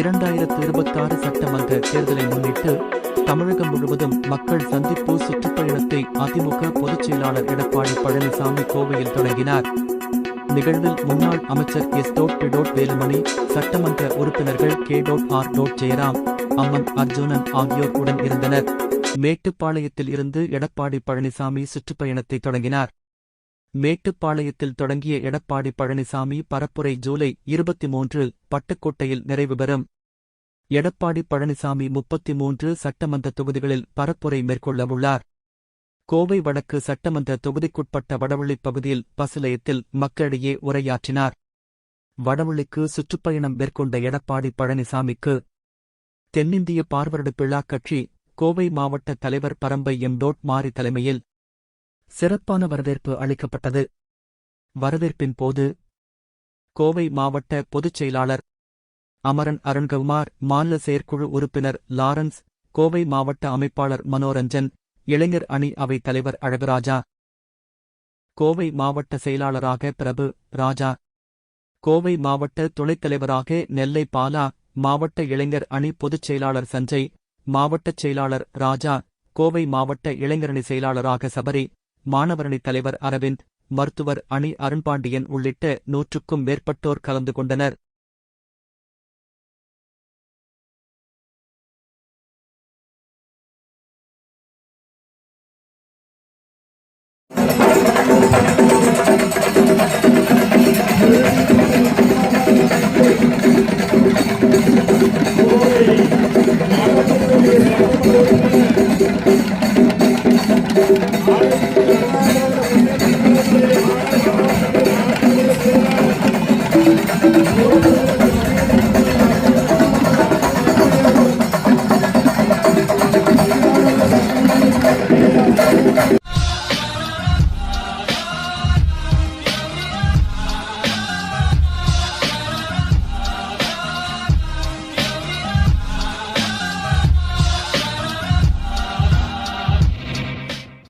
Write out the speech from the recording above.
இரண்டாயிரத்து இருபத்தாறு சட்டமன்ற தேர்தலை முன்னிட்டு தமிழகம் முழுவதும் மக்கள் சந்திப்பு சுற்றுப்பயணத்தை அதிமுக பொதுச் செயலாளர் எடப்பாடி பழனிசாமி கோவையில் தொடங்கினார். நிகழ்வில் முன்னாள் அமைச்சர் எஸ் டோட் பிடோட் வேலுமணி சட்டமன்ற உறுப்பினர்கள் K dot R dot Jayaram Amman Arjunan ஆகியோர் உடன் இருந்தனர். மேட்டுப்பாளையத்தில் இருந்து எடப்பாடி பழனிசாமி சுற்றுப்பயணத்தை தொடங்கினார். மேட்டுப்பாளையத்தில் தொடங்கிய எடப்பாடி பழனிசாமி பரப்புரை ஜூலை இருபத்தி மூன்று பட்டுக்கோட்டையில் நிறைவு பெறும். எடப்பாடி பழனிசாமி முப்பத்தி மூன்று சட்டமன்ற தொகுதிகளில் பரப்புரை மேற்கொள்ளவுள்ளார். கோவை வடக்கு சட்டமன்ற தொகுதிக்குட்பட்ட வடவள்ளிப் பகுதியில் பசுலயத்தில் மக்களிடையே உரையாற்றினார். வடவள்ளிக்கு சுற்றுப்பயணம் மேற்கொண்ட எடப்பாடி பழனிசாமிக்கு தென்னிந்திய பார்வரடு கட்சி கோவை மாவட்ட தலைவர் பரம்பை எம். டோட் மாரி தலைமையில் சிறப்பான வரவேற்பு அளிக்கப்பட்டது. வரவேற்பின் போது கோவை மாவட்ட பொதுச் செயலாளர் அமரன் அருண்குமார் மாநில செயற்குழு உறுப்பினர் லாரன்ஸ் கோவை மாவட்ட அமைப்பாளர் மனோரஞ்சன் இளைஞர் அணி அவை தலைவர் அழகுராஜா. கோவை மாவட்ட செயலாளராக பிரபு ராஜா. கோவை மாவட்ட துணைத் தலைவராக நெல்லை பாலா மாவட்ட இளைஞர் அணி பொதுச் செயலாளர் சஞ்சய் மாவட்டச் செயலாளர் ராஜா. கோவை மாவட்ட இளைஞரணி செயலாளராக சபரி மாணவரணி தலைவர் அரவிந்த் மருத்துவர் அணி அருண்பாண்டியன் உள்ளிட்ட நூற்றுக்கும் மேற்பட்டோர் கலந்து கொண்டனர்.